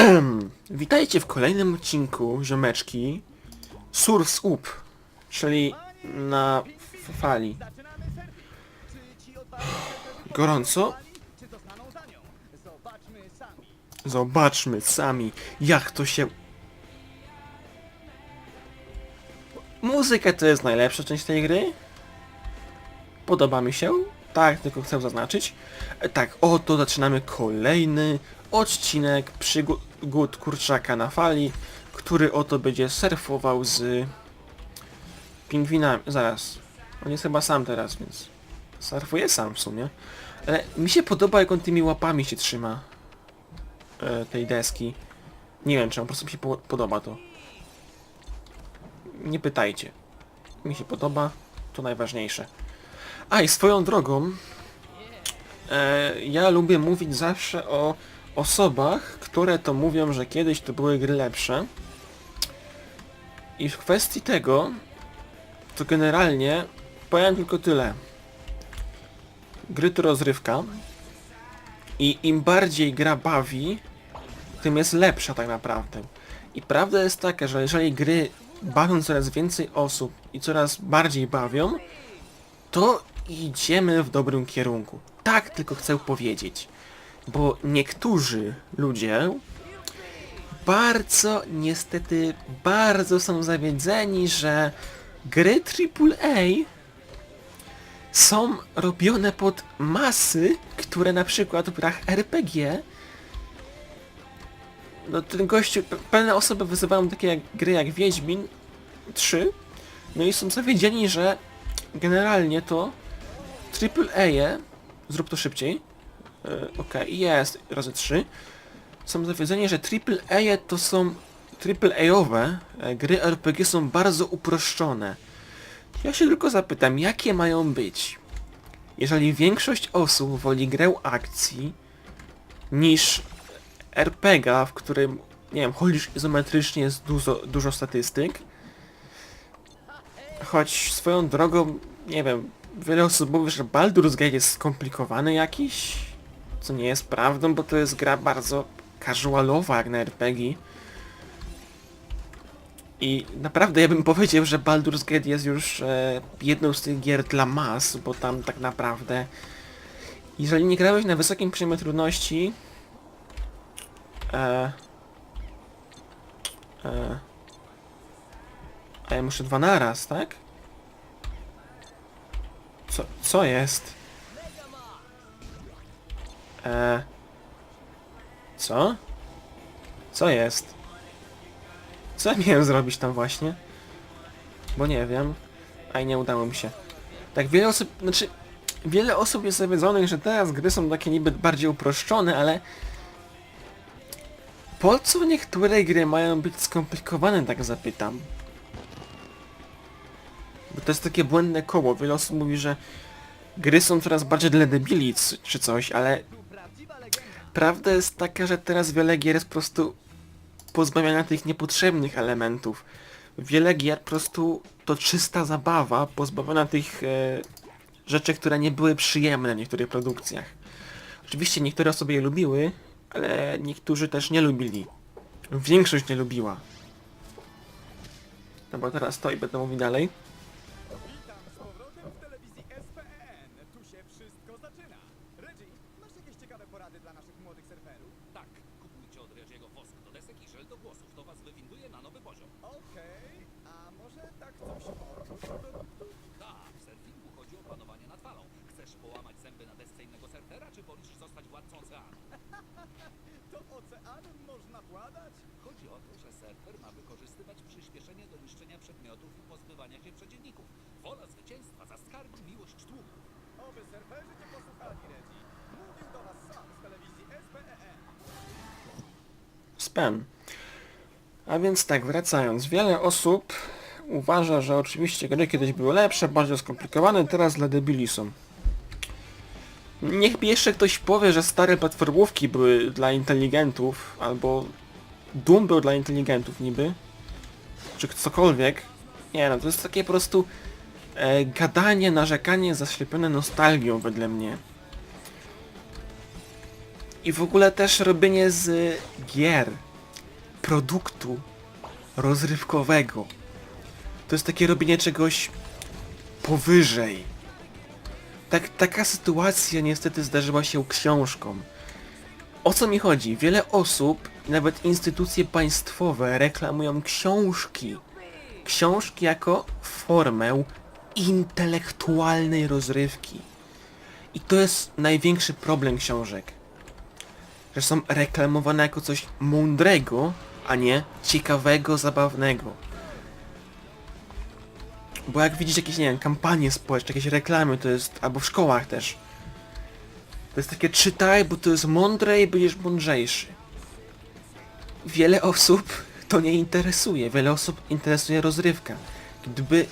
Witajcie w kolejnym odcinku, ziomeczki. Source Up, czyli na fali. Gorąco? Zobaczmy sami, jak to się... Muzyka to jest najlepsza część tej gry. Podoba mi się. Tak, tylko chcę zaznaczyć. E, Tak, oto zaczynamy kolejny odcinek przygód kurczaka na fali, który oto będzie surfował z pingwinami. Zaraz. On jest chyba sam teraz, więc surfuje sam w sumie. Ale mi się podoba, jak on tymi łapami się trzyma e, tej deski. Nie wiem, czy on po prostu mi się po podoba to. Nie pytajcie. Mi się podoba, to najważniejsze. A i swoją drogą, e, ja lubię mówić zawsze o osobach, które to mówią, że kiedyś to były gry lepsze. I w kwestii tego, to generalnie powiem tylko tyle. Gry to rozrywka i im bardziej gra bawi, tym jest lepsza tak naprawdę. I prawda jest taka, że jeżeli gry bawią coraz więcej osób i coraz bardziej bawią, to idziemy w dobrym kierunku. Tak tylko chcę powiedzieć. Bo niektórzy ludzie bardzo, niestety, bardzo są zawiedzeni, że gry AAA są robione pod masy, które na przykład w grach RPG no ten gościu, pe- pewne osoby wyzywają takie jak, gry jak Wiedźmin 3 no i są zawiedzieni, że generalnie to AAA, zrób to szybciej, e, okej, jest razy 3, są zawiedzeni, że AAA to są AAA-owe e, gry RPG są bardzo uproszczone. Ja się tylko zapytam, jakie mają być? Jeżeli większość osób woli grę akcji niż RPG, w którym, nie wiem, chodzisz izometrycznie, jest dużo, dużo statystyk, choć swoją drogą, nie wiem, wiele osób mówi, że Baldur's Gate jest skomplikowany jakiś, co nie jest prawdą, bo to jest gra bardzo casualowa jak na RPG. I naprawdę ja bym powiedział, że Baldur's Gate jest już e, jedną z tych gier dla mas, bo tam tak naprawdę jeżeli nie grałeś na wysokim poziomie trudności e, e, a ja muszę dwa naraz, tak? Co, co jest? E, co? Co jest? Co ja miałem zrobić tam właśnie? Bo nie wiem. A i nie udało mi się. Tak wiele osób, znaczy wiele osób jest zawiedzonych, że teraz gry są takie niby bardziej uproszczone, ale po co niektóre gry mają być skomplikowane, tak zapytam? Bo to jest takie błędne koło. Wiele osób mówi, że gry są coraz bardziej dla debili czy coś, ale prawda jest taka, że teraz wiele gier jest po prostu pozbawiania tych niepotrzebnych elementów. Wiele gier po prostu to czysta zabawa, pozbawiona tych e, rzeczy, które nie były przyjemne w niektórych produkcjach. Oczywiście niektóre osoby je lubiły, ale niektórzy też nie lubili. Większość nie lubiła. No bo teraz to i będę mówił dalej. Z powrotem w telewizji SPN. Tu się wszystko zaczyna. Reggie, masz jakieś ciekawe porady dla naszych młodych surferów? Tak, kupujcie od Reggie'ego wosk do desek i żel do włosów. To was wywinduje na nowy poziom. Okej, a może tak coś oprócz produktu? Tak, w surfingu chodzi o panowanie nad falą. Chcesz połamać zęby na desce innego surfera, czy wolisz zostać władcą oceanu? To oceanem można władać? Chodzi o to, że surfer ma wykorzystywać przyspieszenie do niszczenia przedmiotów i pozbywania się przeciwników. Wola zwycięstwa za skarb i miłość tłumu. Oby surferzy cię posłuchali, Reggie. Mówił do was sam z telewizji SPN. Spam. A więc tak, wracając. Wiele osób uważa, że oczywiście gry kiedyś były lepsze, bardziej skomplikowane, teraz dla debili są. Niech mi jeszcze ktoś powie, że stare platformówki były dla inteligentów, albo Doom był dla inteligentów niby, czy cokolwiek. Nie no, to jest takie po prostu e, gadanie, narzekanie zaślepione nostalgią wedle mnie. I w ogóle też robienie z gier produktu rozrywkowego. To jest takie robienie czegoś powyżej. Tak, taka sytuacja niestety zdarzyła się książkom. O co mi chodzi? Wiele osób, nawet instytucje państwowe reklamują książki. Książki jako formę intelektualnej rozrywki. I to jest największy problem książek. Że są reklamowane jako coś mądrego, a nie ciekawego, zabawnego. Bo jak widzisz jakieś, nie wiem, kampanie społeczne, jakieś reklamy, to jest, albo w szkołach też. To jest takie czytaj, bo to jest mądre i będziesz mądrzejszy. Wiele osób to nie interesuje, wiele osób interesuje rozrywka. Gdyby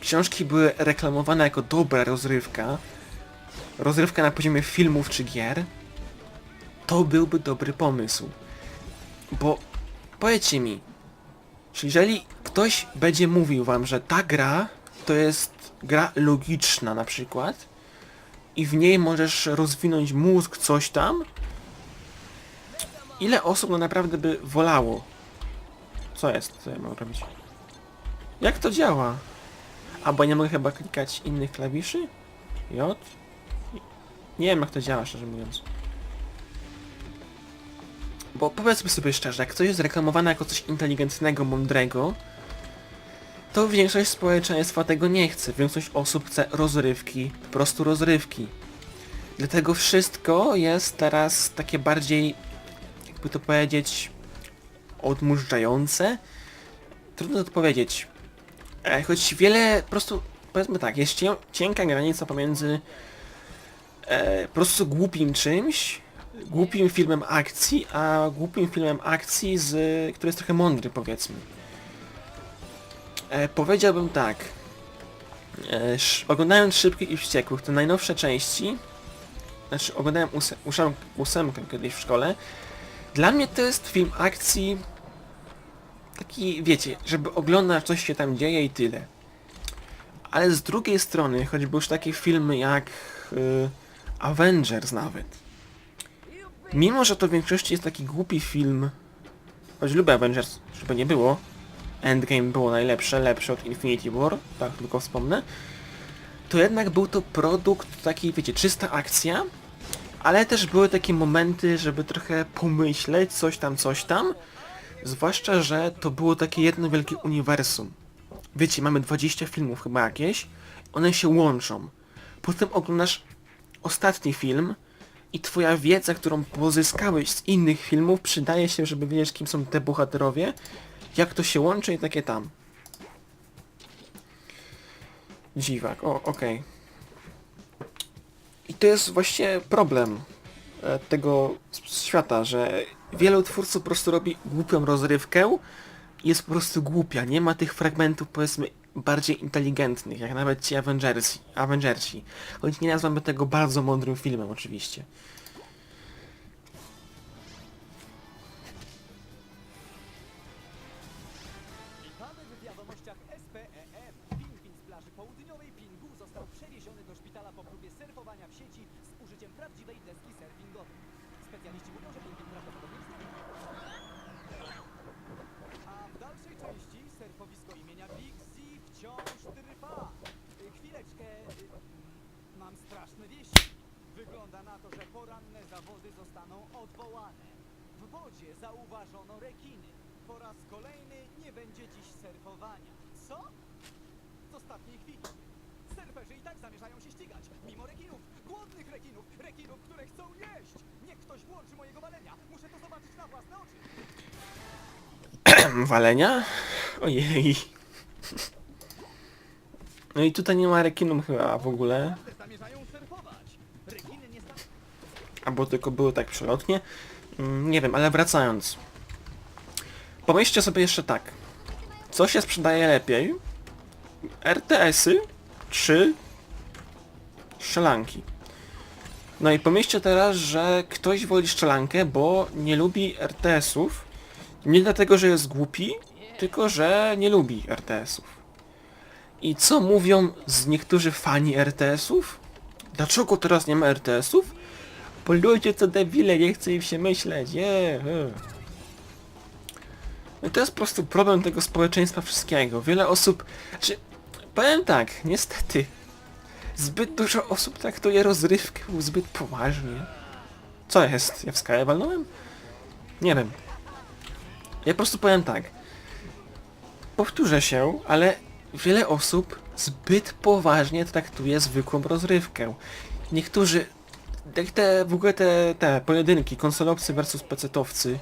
książki były reklamowane jako dobra rozrywka, rozrywka na poziomie filmów czy gier, to byłby dobry pomysł. Bo powiedzcie mi, jeżeli ktoś będzie mówił wam, że ta gra to jest gra logiczna na przykład i w niej możesz rozwinąć mózg, coś tam, ile osób no naprawdę by wolało? Co jest? Co ja mam robić? Jak to działa? A bo nie mogę chyba klikać innych klawiszy? J? Nie wiem jak to działa szczerze mówiąc. Bo powiedzmy sobie szczerze, jak coś jest reklamowane jako coś inteligentnego, mądrego, to większość społeczeństwa tego nie chce. Większość osób chce rozrywki, po prostu rozrywki. Dlatego wszystko jest teraz takie bardziej, jakby to powiedzieć, odmurzające. Trudno to powiedzieć. E, choć wiele, po prostu, powiedzmy tak, jest cienka granica pomiędzy e, po prostu głupim czymś, głupim filmem akcji, a głupim filmem akcji, z, który jest trochę mądry, powiedzmy. E, powiedziałbym tak. E, sz, oglądając Szybkich i Wściekłych, te najnowsze części, znaczy oglądałem óse, ósem, ósemkę kiedyś w szkole, dla mnie to jest film akcji taki, wiecie, żeby oglądać coś się tam dzieje i tyle. Ale z drugiej strony, choćby już takie filmy jak y, Avengers nawet, Mimo, że to w większości jest taki głupi film, choć lubię Avengers, żeby nie było, Endgame było najlepsze, lepsze od Infinity War, tak tylko wspomnę, to jednak był to produkt taki, wiecie, czysta akcja, ale też były takie momenty, żeby trochę pomyśleć, coś tam, coś tam, zwłaszcza, że to było takie jedno wielkie uniwersum. Wiecie, mamy 20 filmów chyba jakieś, one się łączą. Potem oglądasz ostatni film, i twoja wiedza, którą pozyskałeś z innych filmów przydaje się, żeby wiedzieć kim są te bohaterowie, jak to się łączy i takie tam. Dziwak, o, okej. I to jest właśnie problem e, tego świata, że wielu twórców po prostu robi głupią rozrywkę jest po prostu głupia. Nie ma tych fragmentów, powiedzmy, bardziej inteligentnych, jak nawet ci Avengersi. Avengersi. Choć nie nazwamy tego bardzo mądrym filmem, oczywiście. Walenia? Ojej. No i tutaj nie ma rekinów chyba w ogóle. Albo tylko było tak przelotnie. Mm, Nie wiem, ale wracając. Pomyślcie sobie jeszcze tak. Co się sprzedaje lepiej? RTS-y czy strzelanki? No i pomyślcie teraz, że ktoś woli strzelankę, bo nie lubi RTS-ów. Nie dlatego, że jest głupi, tylko że nie lubi RTS-ów. I co mówią z niektórzy fani RTS-ów? Dlaczego teraz nie ma RTS-ów? Bo ludzie to debile, nie chce im się myśleć, e. No to jest po prostu problem tego społeczeństwa wszystkiego. Wiele osób... Znaczy, powiem tak, niestety, zbyt dużo osób traktuje rozrywkę zbyt poważnie. Co jest? Ja w skalę walnąłem? Nie wiem. Ja po prostu powiem tak. Powtórzę się, ale wiele osób zbyt poważnie traktuje zwykłą rozrywkę. Niektórzy, jak te, w ogóle te, te pojedynki, konsolowcy versus pecetowcy,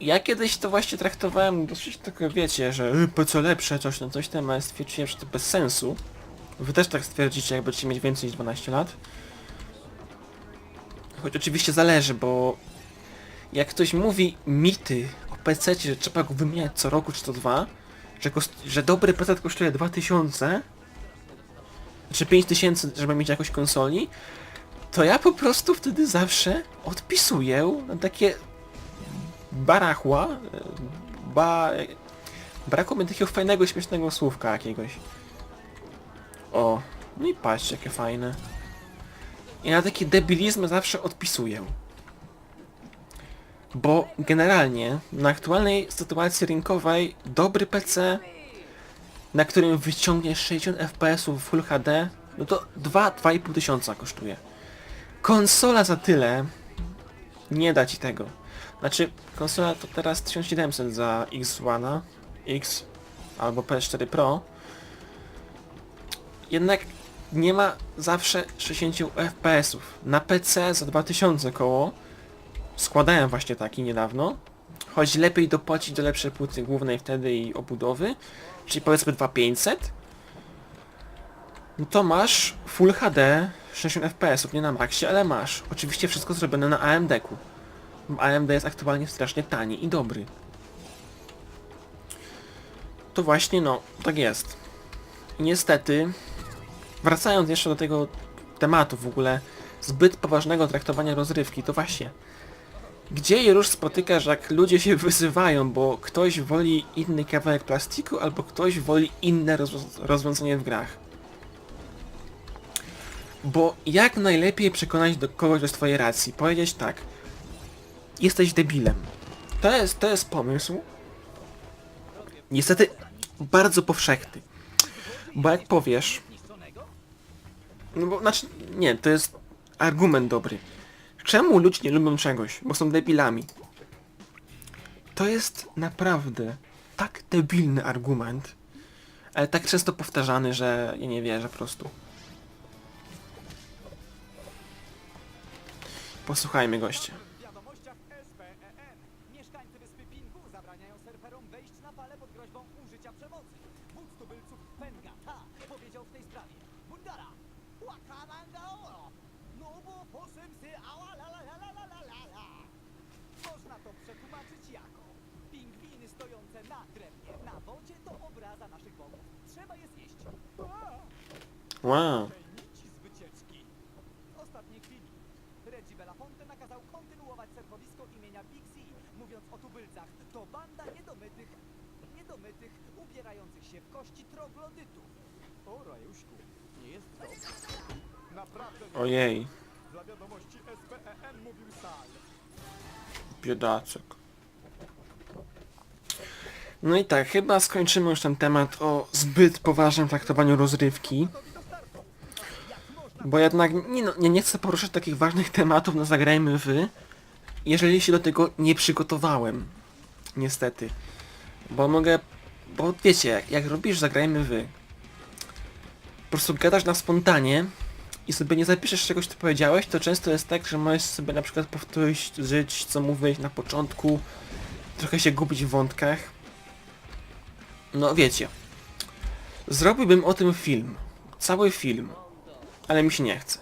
ja kiedyś to właśnie traktowałem dosyć tak, wiecie, że y, PC lepsze, coś tam, coś tam, ale stwierdziłem, że to bez sensu. Wy też tak stwierdzicie, jak będziecie mieć więcej niż 12 lat. Choć oczywiście zależy, bo jak ktoś mówi mity PC, że trzeba go wymieniać co roku czy to dwa, że, że dobry PC kosztuje 2000, czy 5000, żeby mieć jakąś konsoli, to ja po prostu wtedy zawsze odpisuję na takie barachła, e, ba... Brakło mi takiego fajnego, śmiesznego słówka jakiegoś. O, no i patrzcie, jakie fajne. I na takie debilizmy zawsze odpisuję. Bo generalnie na aktualnej sytuacji rynkowej dobry PC, na którym wyciągniesz 60 fps w Full HD, no to 2-2,5 tysiąca kosztuje. Konsola za tyle nie da ci tego. Znaczy, konsola to teraz 1700 za X1, X albo PS4 Pro. Jednak nie ma zawsze 60 FPS-ów. Na PC za 2000 koło składałem właśnie taki niedawno. Choć lepiej dopłacić do lepszej płyty głównej wtedy i obudowy, czyli powiedzmy 2500. No to masz Full HD 60 FPS-ów, nie na maksie, ale masz. Oczywiście wszystko zrobione na AMD-ku. AMD jest aktualnie strasznie tani i dobry. To właśnie no, tak jest. I niestety, wracając jeszcze do tego tematu w ogóle zbyt poważnego traktowania rozrywki, to właśnie gdzie je już spotykasz, jak ludzie się wyzywają, bo ktoś woli inny kawałek plastiku, albo ktoś woli inne rozwiąz- rozwiązanie w grach. Bo jak najlepiej przekonać do kogoś do swojej racji? Powiedzieć tak. Jesteś debilem. To jest, to jest pomysł. Niestety bardzo powszechny. Bo jak powiesz... No bo, znaczy, nie, to jest argument dobry. Czemu ludzie nie lubią czegoś? Bo są debilami. To jest naprawdę tak debilny argument, ale tak często powtarzany, że ja nie wierzę po prostu. Posłuchajmy goście. Wow. Ojej. Dla wiadomości SPEN mówił Sal. Biedaczek. No i tak, chyba skończymy już ten temat o zbyt poważnym traktowaniu rozrywki. Bo jednak nie, no, nie, nie chcę poruszać takich ważnych tematów na Zagrajmy Wy, jeżeli się do tego nie przygotowałem. Niestety. Bo mogę... Bo wiecie, jak, jak robisz Zagrajmy Wy, po prostu gadasz na spontanie i sobie nie zapiszesz czegoś, co powiedziałeś, to często jest tak, że możesz sobie na przykład powtórzyć, co mówiłeś na początku, trochę się gubić w wątkach. No wiecie. Zrobiłbym o tym film. Cały film. Ale mi się nie chce.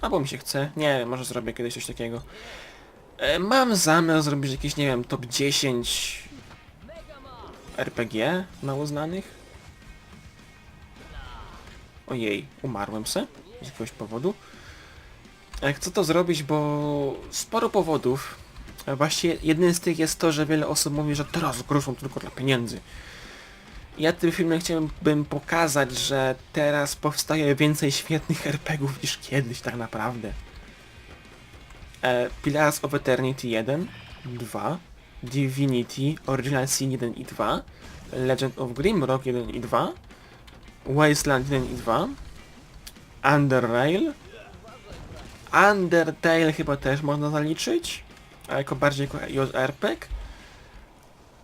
Albo mi się chce. Nie wiem, może zrobię kiedyś coś takiego. E, mam zamiar zrobić jakieś, nie wiem, top 10 RPG mało znanych. Ojej, umarłem se z jakiegoś powodu. E, Chcę to zrobić, bo sporo powodów. A Właściwie jednym z tych jest to, że wiele osób mówi, że teraz gry są tylko dla pieniędzy. Ja tym filmem chciałbym pokazać, że teraz powstaje więcej świetnych RPGów niż kiedyś tak naprawdę. E, Pillars of Eternity 1, 2, Divinity, Original Sin 1 i 2, Legend of Grimrock 1 i 2, Wasteland 1 i 2, Underrail, Undertale chyba też można zaliczyć, a jako bardziej jako JRPG,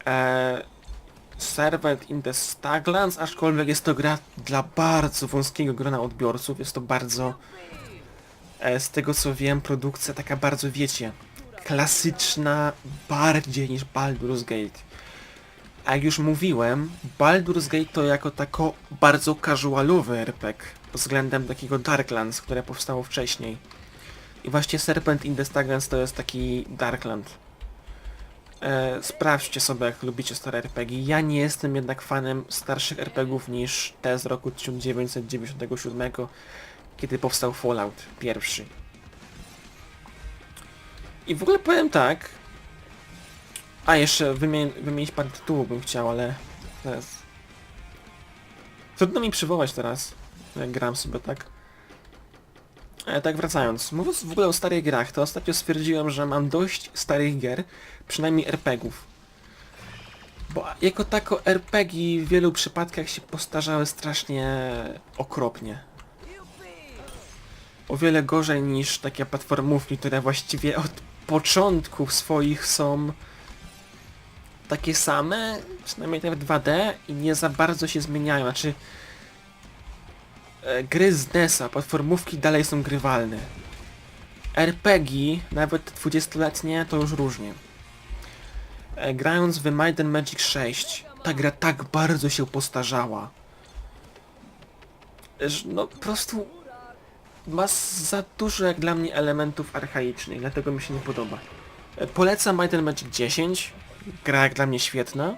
e, Servant in the Staglands, aczkolwiek jest to gra dla bardzo wąskiego grona odbiorców, jest to bardzo, e, z tego co wiem, produkcja taka bardzo, wiecie, klasyczna bardziej niż Baldur's Gate. A jak już mówiłem, Baldur's Gate to jako tako bardzo casualowy RPG względem takiego Darklands, które powstało wcześniej. I właśnie Serpent in the Staglands to jest taki Darkland. E, sprawdźcie sobie, jak lubicie stare RPG. Ja nie jestem jednak fanem starszych RPGów niż te z roku 1997, kiedy powstał Fallout pierwszy. I w ogóle powiem tak. A jeszcze wymienić parę tytułów bym chciał, ale teraz. Trudno mi przywołać teraz, jak gram sobie tak. E, tak wracając, mówiąc w ogóle o starych grach, to ostatnio stwierdziłem, że mam dość starych gier, przynajmniej RPGów. Bo jako tako RPG w wielu przypadkach się postarzały strasznie okropnie. O wiele gorzej niż takie platformówki, które właściwie od początków swoich są takie same, przynajmniej te w 2D i nie za bardzo się zmieniają, znaczy gry z NES-a, platformówki dalej są grywalne. RPG, nawet 20-letnie, to już różnie. E, Grając w Might and Magic 6, ta gra tak bardzo się postarzała. że No po prostu ma za dużo jak dla mnie elementów archaicznych, dlatego mi się nie podoba. E, Polecam Might and Magic 10, gra jak dla mnie świetna,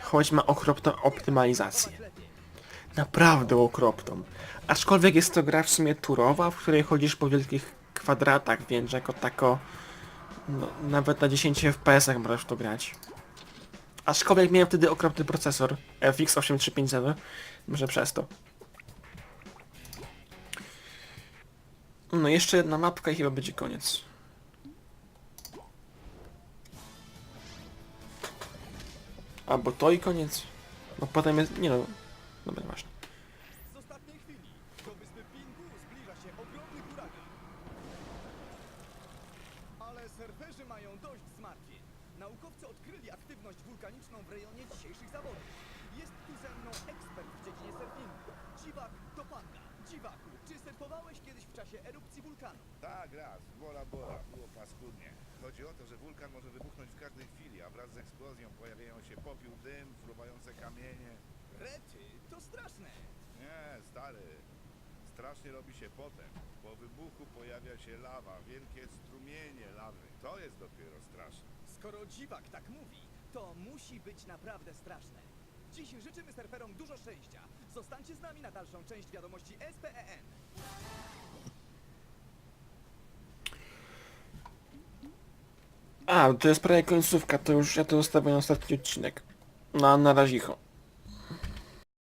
choć ma okropną optymalizację. Naprawdę okropną. Aczkolwiek jest to gra w sumie turowa, w której chodzisz po wielkich kwadratach, więc jako tako no, nawet na 10 FPS-ach możesz to grać. Aczkolwiek miałem wtedy okropny procesor FX 8350, może przez to. No jeszcze jedna mapka i chyba będzie koniec. Albo to i koniec. No potem jest... nie no... Dobra, ważne. Z ostatniej chwili do wyspy Pingu zbliża się ogromny huragan. Ale serwerzy mają dość zmartwień. Naukowcy odkryli aktywność wulkaniczną w rejonie dzisiejszych zawodów. Jest tu ze mną ekspert w dziedzinie surfingu. Dziwak to panda. Dziwaku, czy surfowałeś kiedyś w czasie erupcji wulkanu? Tak, raz, Bora Bora, było paskudnie. Chodzi o to, że wulkan może wybuchnąć w każdej chwili, a wraz z eksplozją pojawiają się popiół, dym, fruwające kamienie. Rety, to straszne. Nie, stary, strasznie robi się potem. Po wybuchu pojawia się lawa, wielkie strumienie lawy. To jest dopiero straszne. Skoro dziwak tak mówi, to musi być naprawdę straszne. Dziś życzymy surferom dużo szczęścia. Zostańcie z nami na dalszą część wiadomości E SPEN. A, to jest prawie końcówka, to już ja to zostawię na ostatni odcinek. Na, na razicho.